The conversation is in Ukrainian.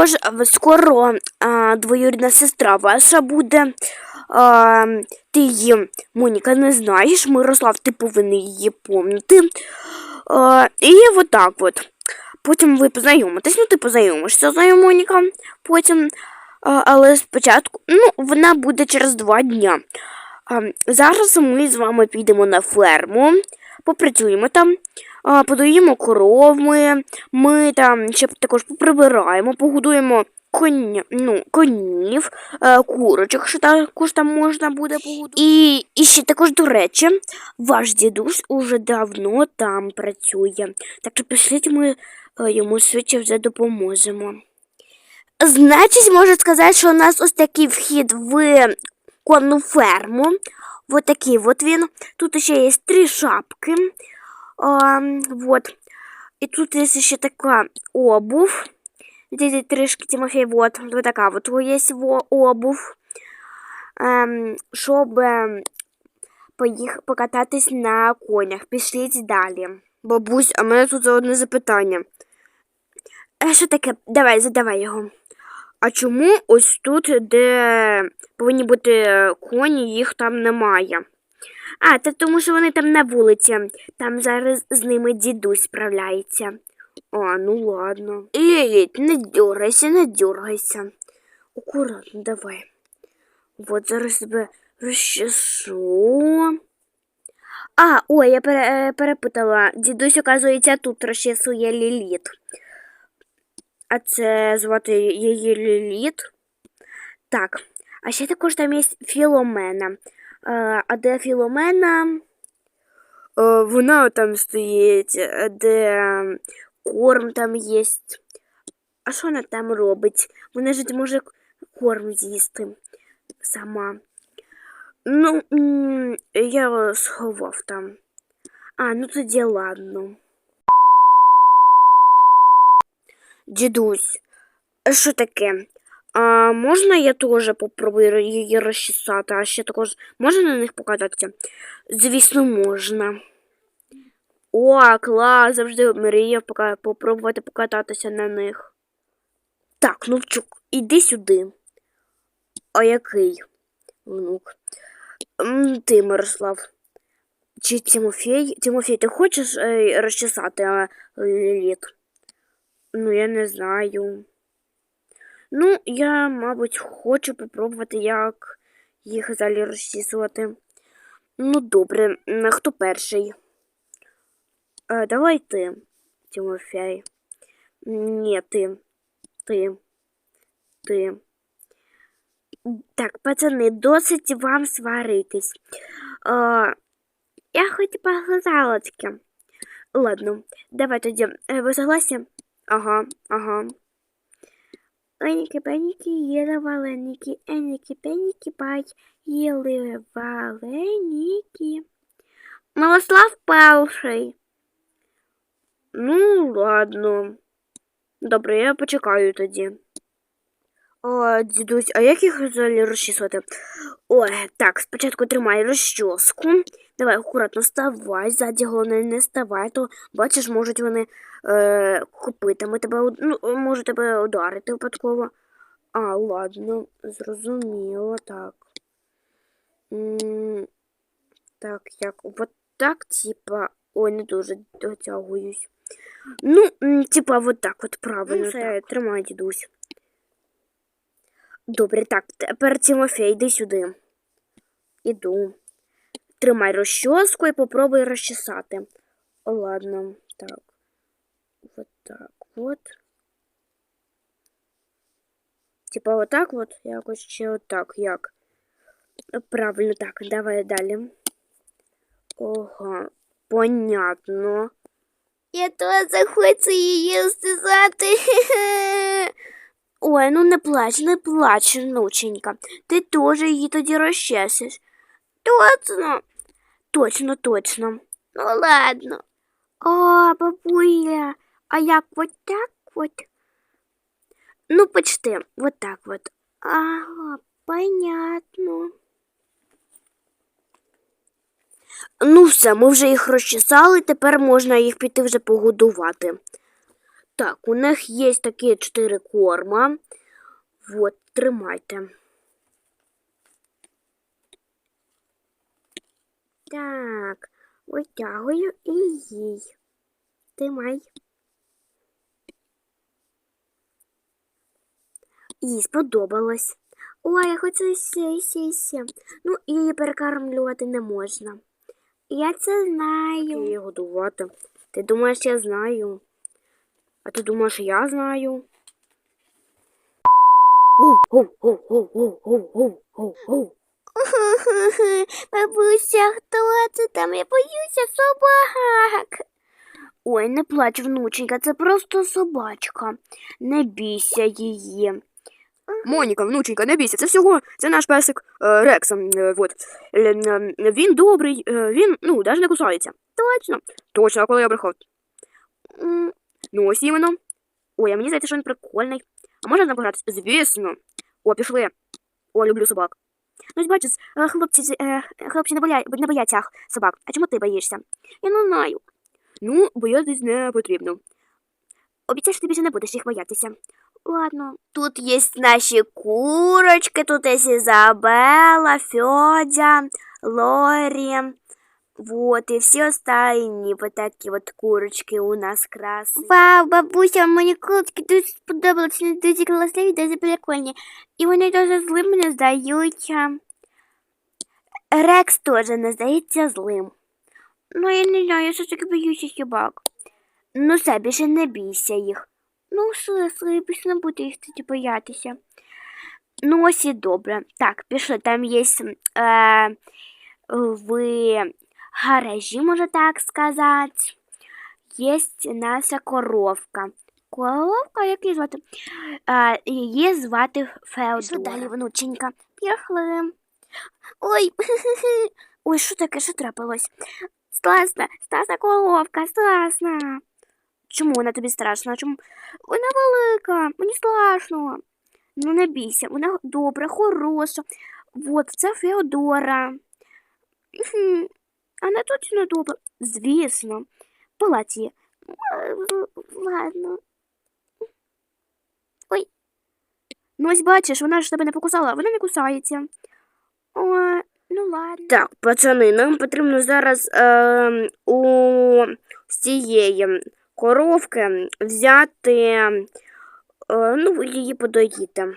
також е, скоро а, двоюрідна сестра ваша буде. А, ти її, Моніка, не знаєш. Мирослав, ти повинен її помнити. А, і отак от. Потім ви познайомитесь, ну ти познайомишся з нею, Моніка. Потім, а, але спочатку, ну, вона буде через два дня. А, зараз ми з вами підемо на ферму, попрацюємо там, а, подоїмо коров ми, ми там ще також поприбираємо, погодуємо коня, ну, конів, е, курочок, що також там можна буде погодувати. І, і ще також, до речі, ваш дідусь уже давно там працює. Так що пішліть ми е, йому швидше вже допоможемо. Значить, можу сказати, що у нас ось такий вхід в конну ферму. Вот такий вот він. Тут ще є три шапки. А, вот. І тут є ще така обув. Эти трішки Тимофей, вот, вот така вот є во- обув. Ем, щоб ем, поїх, покататись на конях. Пішліть далі. Бабусь, а мене тут одне запитання. А що таке? Давай, задавай його. А чому ось тут, де повинні бути коні, їх там немає? А, це тому що вони там на вулиці. Там зараз з ними дідусь справляється. А, ну ладно. Ей, не дергайся, не дергайся. Акуратно, давай. Вот зараз тебе розчешу. А, ой, я е, перепутала. Дідусь, оказується, тут розчесує ліліт. А це звати її Ліліт. Так. А ще також там є Філомена. Е, А де Філомена? Е, Вона там стоїть, де корм там є. А що вона там робить? Вона ж може корм з'їсти сама. Ну, я сховав там. А, ну тоді ладно. Дідусь, що таке? А можна я теж попробую її розчесати, а ще також можна на них покататися? Звісно, можна. О, клас, завжди мріяв попробувати покататися на них. Так, внучок, іди сюди. А який? Внук. Ти, Мирослав. Чи Тимофій? Тимофій, ти хочеш е, розчесати а, Ліліт? Ну, я не знаю. Ну, я, мабуть, хочу попробувати, як їх взагалі розчісувати. Ну, добре, хто перший? Е, давай ти, Тимофей. Ні, ти. Ти. Ти. Так, пацани, досить вам сваритись. Е, я хоч погладала таке. Ладно, давай тоді. Е, Ви согласні? Ага, ага. Еніки, пеніки, їли валеники, еніки, пеніки, бай, їли валеники. Милослав перший. Ну, ладно. Добре, я почекаю тоді. О, дідусь, а як їх взагалі розчісувати? Ой, так, спочатку тримай розчоску. Давай акуратно ставай, ззаді головне не ставай, то бачиш, можуть вони е, копитами тебе, ну, можуть тебе ударити випадково. А, ладно, зрозуміло, так. М, так, як, от так, типа, ой, не дуже дотягуюсь. Ну, типа, вот так, от правильно. Ну, все, тримай, дідусь. Добре, так, тепер Тимофей, йди сюди. Іду. Тримай розчоску і попробуй розчесати. О, ладно, так. Вот так вот. Типа вот так вот, якось ще отак, як. Правильно, так, давай далі. Ага, понятно. Я теж хочу її стисати. Ой, ну не плач, не плач, внученька. Ти теж її тоді розчесиш. Точно. Точно, точно. Ну ладно. О, бабуля, а як вот так вот? Ну, почти, вот так вот. Ага, понятно. Ну все, ми вже їх розчесали, тепер можна їх піти вже погодувати. Так, у них є такі чотири корма. Вот, тримайте. Так, витягую і їй. Тримай. Їй сподобалось. Ой, я хочу ще, ще, ще. Ну, її перекармлювати не можна. Я це знаю. Її годувати. Ти думаєш, я знаю? А ти думаєш, я знаю? Бабуся, хто це там? Я боюся собак. Ой, не плач, внученька, це просто собачка. Не бійся її. Моніка, внученька, не бійся, це всього, це наш песик е, Рекс. Е, вот. Е, е, він добрий, е, він, ну, навіть не кусається. Точно. Точно, а коли я брехав. М, Ну, ось іменно. Ой, а мені здається, що він прикольний. А можна з ним погратися? Звісно. О, пішли. О, люблю собак. Ну, бачиш, е, хлопці, е, хлопці не, боя... не бояться собак. А чому ти боїшся? Я не знаю. Ну, боятись не потрібно. Обіцяю, що ти більше не будеш їх боятися. Ладно. Тут є наші курочки, тут є Ізабела, Фьодя, Лорі. Вот, и все остальные вот такие вот курочки у нас красные. Вау, бабуся, мені курочки дуже сподобалися, вони дуже класні, дуже прикольні. І вони дуже злим не здаються. Рекс теж не здається злим. Ну, я не знаю, я все таки боюся собак. Ну, все, більше не бійся їх. Ну, все, більше не буду їх тоді боятися. Ну, ось і добре. Так, пішли, там є е, в гаражі, можна так сказати. Є наша коровка. Коровка, як її звати? А, її звати Феодора. Далі, внученька. Пішли. Ой, ой, що таке, що трапилось? Страшна, страшна коровка, страшна. Чому вона тобі страшна? Чому? Вона велика, мені страшно. Ну, не бійся, вона добра, хороша. Вот, це Феодора. Хм, Вона точно добра. Звісно. Палаці. Ладно. Ой. Ну, ось бачиш, вона ж тебе не покусала, вона не кусається. О, ну ладно. Так, пацани, нам потрібно зараз е, у цієї коровки взяти, е, ну, її подоїти.